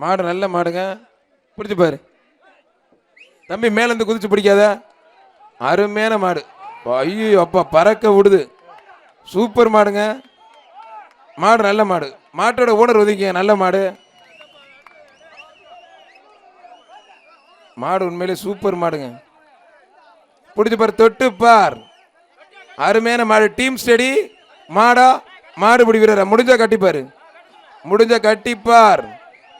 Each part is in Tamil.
மாடு நல்ல மாடுங்க. பிடிச்சு பாரு. தம்பி மேலேருந்து குதிச்சு பிடிக்காத. அருமையான மாடு. ஐயோ அப்பா பறக்க விடுது. சூப்பர் மாடுங்க. மாடு நல்ல மாடு. மாட்டோட ஓனர் ஒதுக்கிங்க நல்ல மாடு. மாடு உண்மையிலே சூப்பர் மாடுங்க. பிடிச்சு பாரு தொட்டு பார். அருமையான மாடு. Team study. மாடா. மாடு பிடி வீரரா முடிஞ்சா கட்டிப்பாரு. முடிஞ்சா கட்டிப்பார்.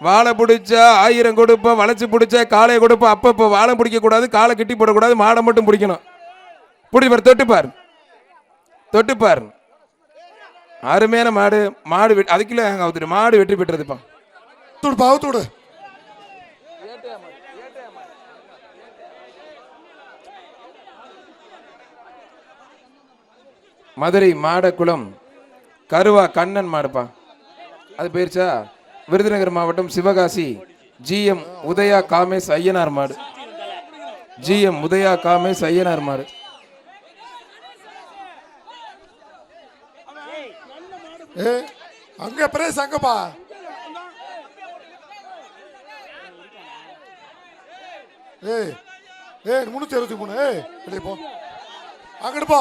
வாழை பிடிச்சா ஆயிரம் கொடுப்பா வளைச்சு பிடிச்சா காலையை கொடுப்பா அப்பப்போ வாழை பிடிக்க கூடாது காலை கட்டி போடக்கூடாது மாடை மட்டும் பிடிக்கணும். பிடிப்பார் தொட்டுப்பார். தொட்டுப்பார். அருமையான மாடு மாடு வெ- அதுக்குள்ள அவுத்துட்டு மாடு வெற்றி பெற்றதுப்பா. அவுத்துடுப்பா அவுத்துடு மதுரை மாடக்குளம் கருவா கண்ணன் மாடுப்பா. அது போயிருச்சா விருதுநகர் மாவட்டம் சிவகாசி ஜிஎம் உதயா காமேஷ் ஐயனார் மாடு. ஜிஎம் உதயா காமேஷ் ஐயனார் மாடு. ஏ அங்க பிரேஸ் அங்கப்பா ஏய் ஏய் முன்னூத்தி அறுபத்தி மூணு ஏய் வெளியே போ. அங்கிட்டு போ.